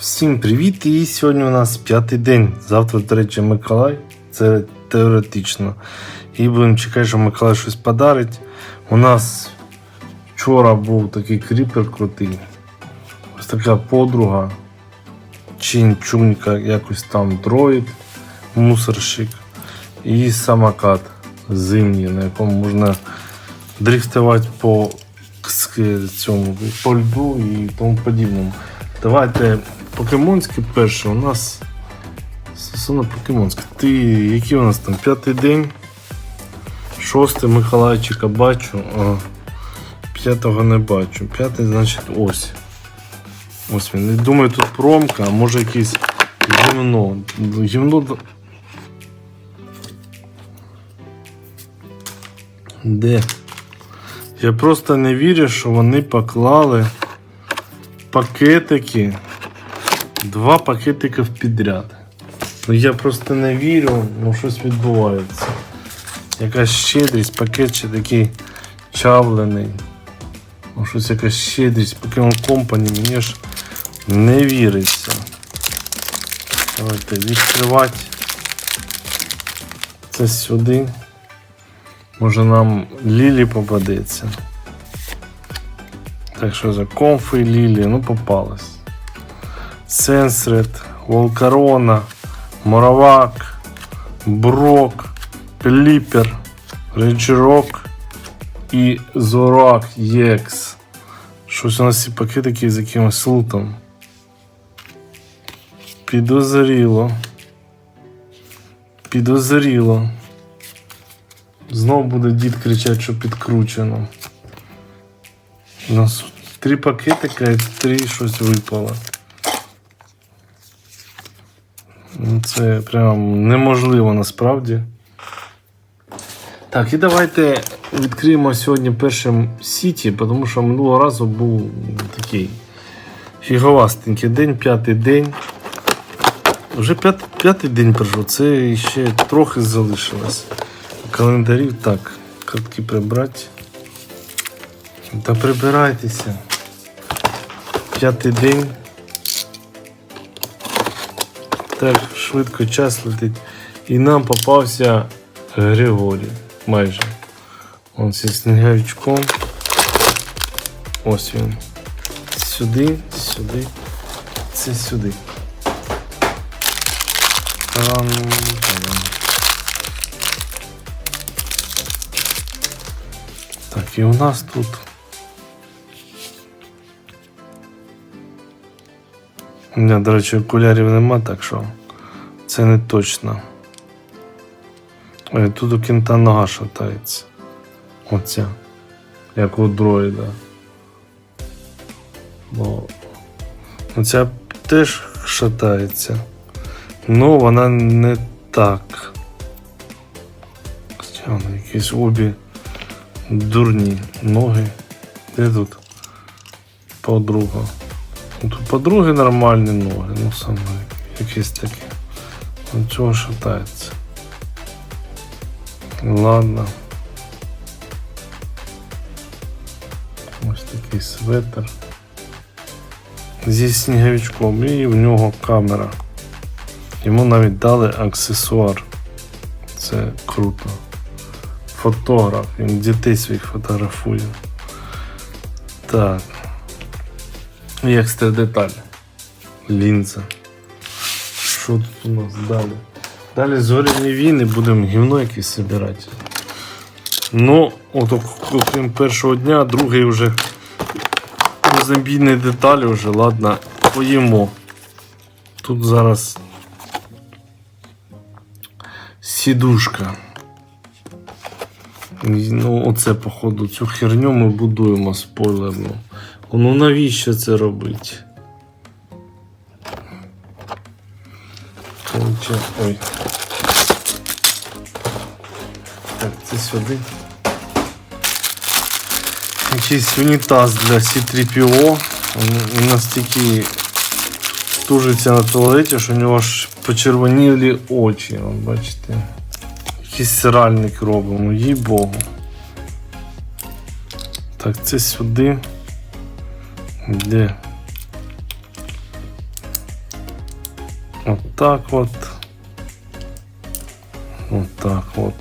Всім привіт! І сьогодні у нас п'ятий день. Завтра, до речі, Миколай. Це теоретично. І будемо чекати, що Миколай щось подарить. У нас вчора був такий кріпер крутий. Ось така подруга. Чинчунька, якось там дроїд, мусорщик. І самокат зимній, на якому можна дрифтувати по цьому по льду і тому подібному. Давайте покемонське перше. У нас стосовно покемонське. Ти який у нас там п'ятий день? Шостий Миколайчика бачу, а п'ятого не бачу. П'ятий, значить, ось. Ось він. Думаю, тут промка, а може якийсь гімно. Гімно. Де? Я просто не вірю, що вони поклали пакетики. Два пакетики в підряд. Ну я просто не вірю, ну щось відбувається. Якась щедрість, пакет ще такий чавлений. Ну щось якась щедрість, Pokemon Company, мені ж не віриться. Давайте відкривати. Це сюди. Може нам Лілі попадеться. Так що за комфи Лілі, ну попалась. Сенсред, Волкарона, Моровак, Брок, Кліпер, Реджерок і Зорак Єкс. Щось у нас ці пакетики з якимось лутом. Підозріло. Підозріло. Знову буде дід кричати, що підкручено. У нас три пакетика і три щось випало. Ну, Це прям неможливо насправді. Так, і давайте відкриємо сьогодні першим Сіті, тому що минулого разу був такий фіговастенький день, п'ятий день. Вже п'ятий день пройшов, це ще трохи залишилось. Календарів так, картки прибрати. Та прибирайтеся. П'ятий день. Так, швидко час летить. І нам попався Григорій. Майже. Он зі сніговичком. Ось він. Сюди, сюди, це сюди. Так, і у нас тут. У мене, до речі, окулярів нема, так що це не точно. Ой, тут у кінта нога шатається. Оця. Як у дроїда. Бо оця теж шатається. Ну, вона не так. Хоча вони якісь обі дурні ноги. Де тут подруга? Тут подруги нормальні ноги, ну саме якісь такі. Ну чого шатається? Ладно. Ось такий светр. Зі сніговичком і в нього камера. Йому навіть дали аксесуар. Це круто. Фотограф, він дітей своїх фотографує. Так. І екстра деталь. Лінза. Що тут у нас далі? Далі зоряні війни будемо гівно якесь збирати. Ну, от окрім першого дня, другий вже зомбійні деталі вже, ладно, поїмо. Тут зараз сідушка. Ну, оце, походу, цю херню ми будуємо спойлерну. Ну навіщо це робити? Ой. Так, це сюди. Якийсь унітаз для C3PO. Він настільки тужиться на туалеті, що у нього ж почервонілі очі. Бачите. Якийсь сиральник робимо, їй богу. Так, це сюди. Де? Вот так вот. Вот так вот.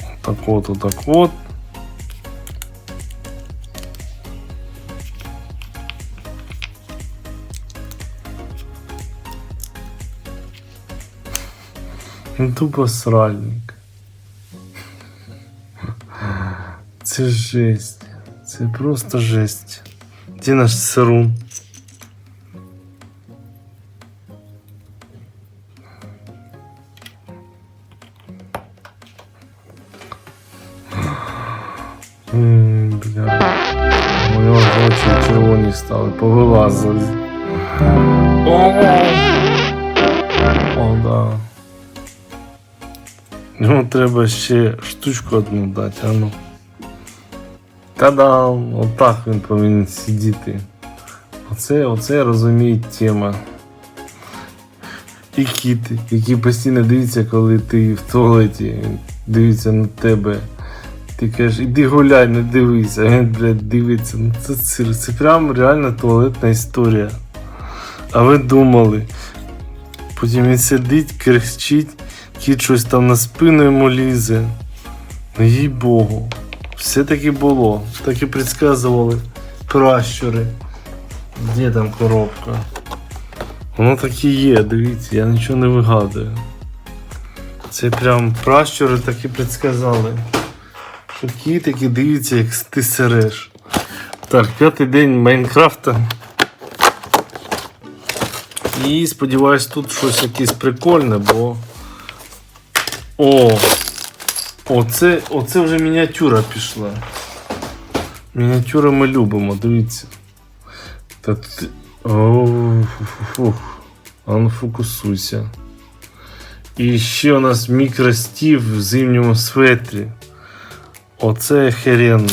Вот так вот, вот так вот. Ну, Тупо сральник. Це жесть. Це просто жесть. Де наш сирун? Бля. Ж очі червоні стали, повилазили. О, О да. Йому треба ще штучку одну дати, а ну. Та-дам! Отак він повинен сидіти. Оце, оце розуміє тема. І кіти, які постійно дивляться, коли ти в туалеті, дивиться на тебе. Ти кажеш, іди гуляй, не дивися, він, блядь, дивиться. Ну це цирк. Це прям реально туалетна історія. А ви думали. Потім він сидить, кричить, кіт щось там на спину йому лізе. Ну їй Богу. Все таки було. Так і предсказували пращури. Де там коробка? Воно так і є, дивіться, я нічого не вигадую. Це прям пращури так і предсказали. Що кітики дивіться, як ти сереш. Так, п'ятий день Майнкрафта. І сподіваюсь, тут щось якесь прикольне, бо. О! Оце, оце вже мініатюра пішла. Мініатюри ми любимо, дивіться. Та ти... А ну фокусуйся. І ще у нас мікростів в зимньому светрі. Оце охеренно.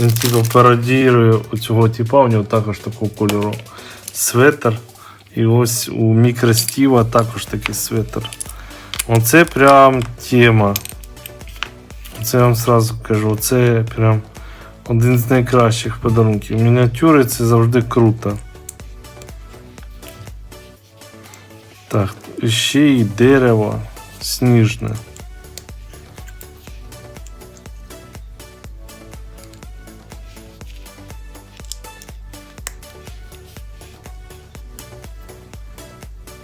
Він типу пародірує у цього типа, у нього також такого кольору светр. І ось у мікростіва також такий свитер. Оце прям тема. Це я вам сразу кажу, це прям один з найкращих подарунків. Мініатюри це завжди круто. Так, ще й дерево сніжне.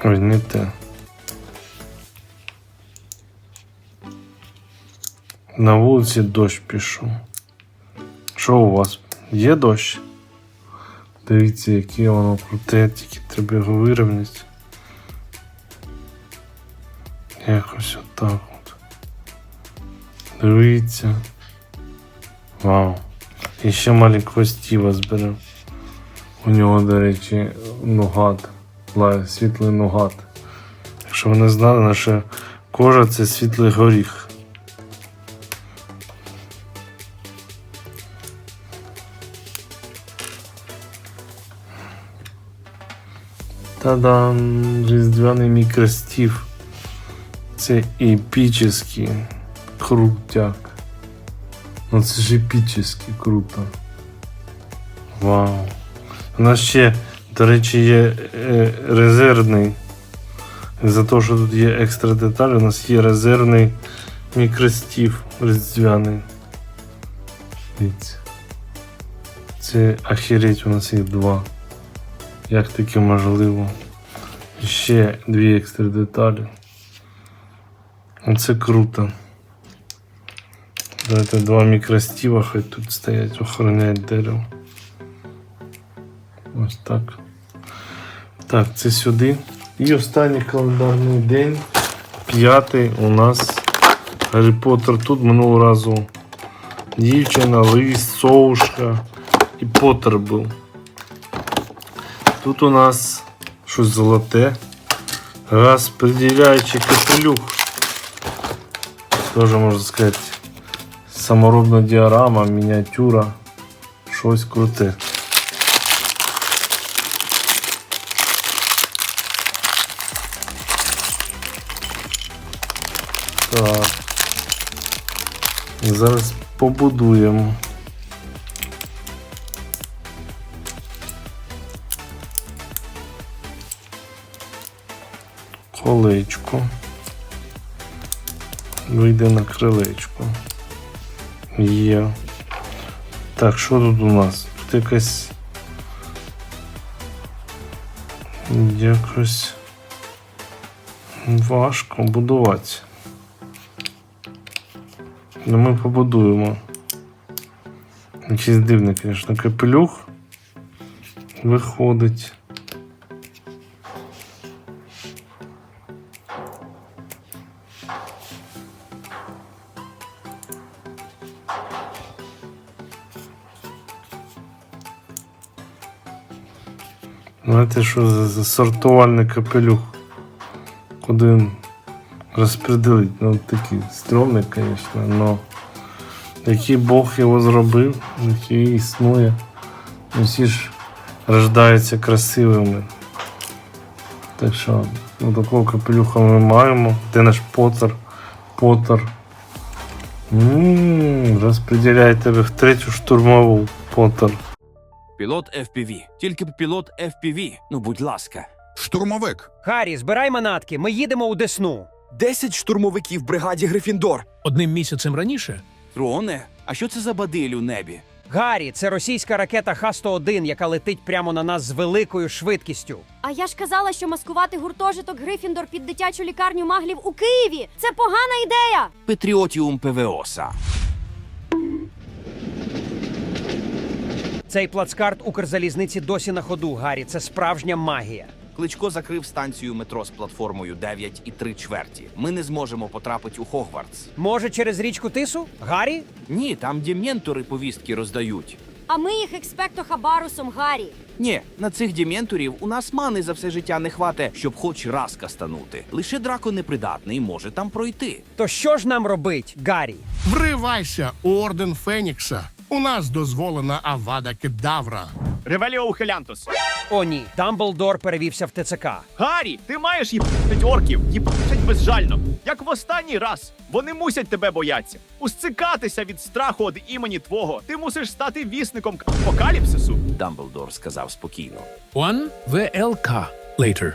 Ой, не те. На вулиці дощ пішов. Що у вас? Є дощ? Дивіться, яке воно круте, тільки треба його вирівняти. Якось отак от. Дивіться. Вау. І ще маленького стіва зберемо. У нього, до речі, нугат. Лає, світлий нугат. Якщо ви не знали, наша кожа це світлий горіх. Та-дам! Різдвяний мікростів. Це епічний крутяк. Ну це ж епічний круто. Вау. У нас ще, до речі, є е, резервний. За те, що тут є екстра деталь, у нас є резервний мікростів різдвяний. Це охереть, у нас їх два. Як таке можливо? Ще дві екстра деталі. Оце круто. Давайте два мікростіва хай тут стоять, охороняють дерево. Ось так. Так, це сюди. І останній календарний день. П'ятий у нас Гаррі Поттер. Тут минулого разу дівчина, лист, совушка і Поттер був. Тут у нас щось золоте. Розподіляючий капелюх. Тоже можна сказати. Саморобна діарама, мініатюра. Щось круте. Так. Зараз побудуємо. Колечко. Вийде на крилечко. Є. Так, що тут у нас? Тут якась. Якось важко будувати. Ну ми побудуємо. Якийсь дивний, звісно, капелюх виходить. Знаєте, що за, сортувальний капелюх? Куди він розпределить? Ну, такий стрьомний, звісно, но який Бог його зробив, який існує. Усі ж рождаються красивими. Так що, ну, такого капелюха ми маємо. Де наш Поттер? Поттер. Ммм, розподіляє тебе в третю штурмову Поттер. Пілот FPV. Тільки б пілот FPV. Ну, будь ласка. Штурмовик. Харі, збирай манатки, ми їдемо у Десну. Десять штурмовиків бригаді Грифіндор. Одним місяцем раніше Троне, а що це за бадиль у небі? Гаррі, це російська ракета Х-101, яка летить прямо на нас з великою швидкістю. А я ж казала, що маскувати гуртожиток Грифіндор під дитячу лікарню маглів у Києві це погана ідея. Петріотіум ПВОСа. Цей плацкарт Укрзалізниці досі на ходу, Гаррі. Це справжня магія. Кличко закрив станцію метро з платформою 9 і 3 чверті. Ми не зможемо потрапити у Хогвартс. Може, через річку Тису? Гаррі? Ні, там дементори повістки роздають. А ми їх експекто хабарусом Гаррі. Ні, на цих дементорів у нас мани за все життя не хвате, щоб хоч раз кастанути. Лише драко непридатний може там пройти. То що ж нам робить, Гаррі? Вривайся у орден Фенікса. У нас дозволена авада кедавра. Ревеліо Ухилянтус. О, ні. Дамблдор перевівся в ТЦК. Гаррі, ти маєш їбать орків, їбать безжально. Як в останній раз. Вони мусять тебе бояться. Усцикатися від страху від імені твого. Ти мусиш стати вісником апокаліпсису. Дамблдор сказав спокійно. One VLK later.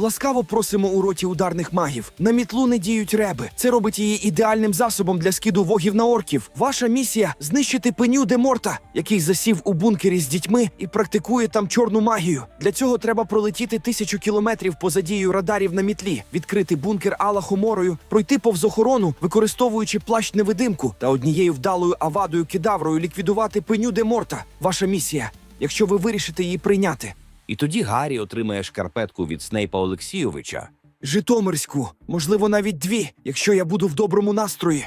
Ласкаво просимо у роті ударних магів. На мітлу не діють реби. Це робить її ідеальним засобом для скиду вогів на орків. Ваша місія знищити пеню де Морта, який засів у бункері з дітьми і практикує там чорну магію. Для цього треба пролетіти тисячу кілометрів поза дією радарів на мітлі, відкрити бункер Алахоморою, пройти повз охорону, використовуючи плащ невидимку та однією вдалою авадою кедаврою ліквідувати пеню де Морта. Ваша місія, якщо ви вирішите її прийняти. І тоді Гаррі отримає шкарпетку від Снейпа Олексійовича. Житомирську, можливо, навіть дві, якщо я буду в доброму настрої.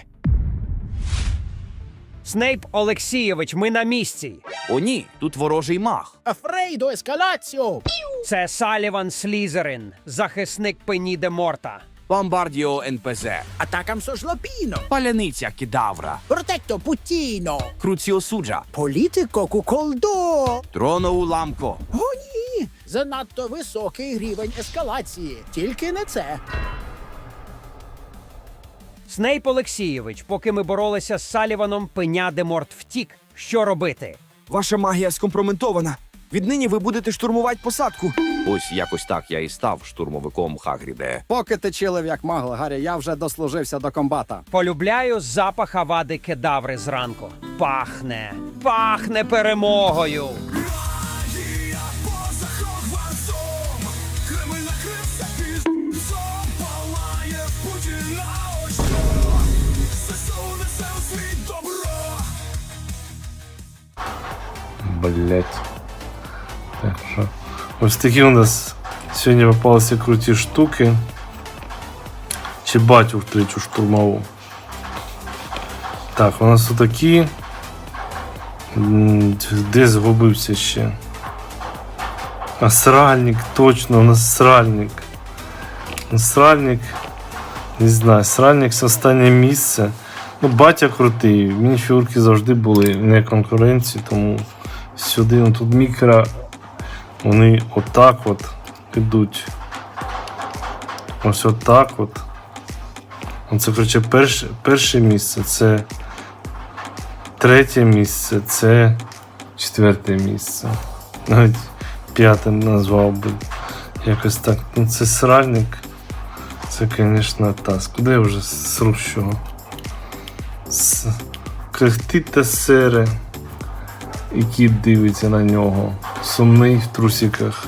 Снейп Олексійович, ми на місці. О, ні, тут ворожий маг. Афрейдо ескалаціо! Це Саліван Слізерин, захисник Пені де Морта. Бомбардіо НПЗ. Атакам сошлопіно! Паляниця кедавра. Протекто путіно! Круціосуджа. Політико куколдо! Троноу ламко. О, ні! Занадто високий рівень ескалації. Тільки не це. Снейп Олексійович, поки ми боролися з Саліваном, Пеня де Морт втік. Що робити? Ваша магія скомпрометована. Віднині ви будете штурмувати посадку. Ось якось так я і став штурмовиком Хагріде. Поки ти чилив як магл, Гаррі, я вже дослужився до комбата. Полюбляю запах авади кедаври зранку. Пахне, пахне перемогою. Блять. Так що. Ось такі у нас сьогодні попалися круті штуки. Чи батю в третю штурмову. Так, у нас отакі. Де згубився ще? А сральник, точно, у нас сральник. Сральник. Не знаю, сральник це останнє місце. Ну, батя крутий. Мініфігурки завжди були не конкуренції, тому сюди ну, тут мікро. Вони отак от підуть. Ось отак от. Це, коротше, перше, перше місце, це третє місце, це четверте місце. Навіть п'яте назвав би. Якось так. Ну, це сральник. Це, звісно, таз. Куди я вже сру з? С... Кряхтить та сере. І кіт дивиться на нього. Сумний в трусиках.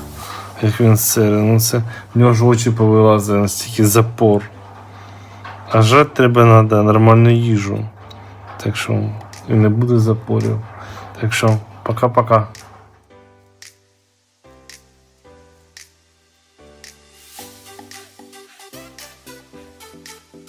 Як він сере. Ну це в нього ж очі повилазили, настільки запор. А жрати треба треба нормальну їжу. Так що і не буде запорів. Так що, пока-пока.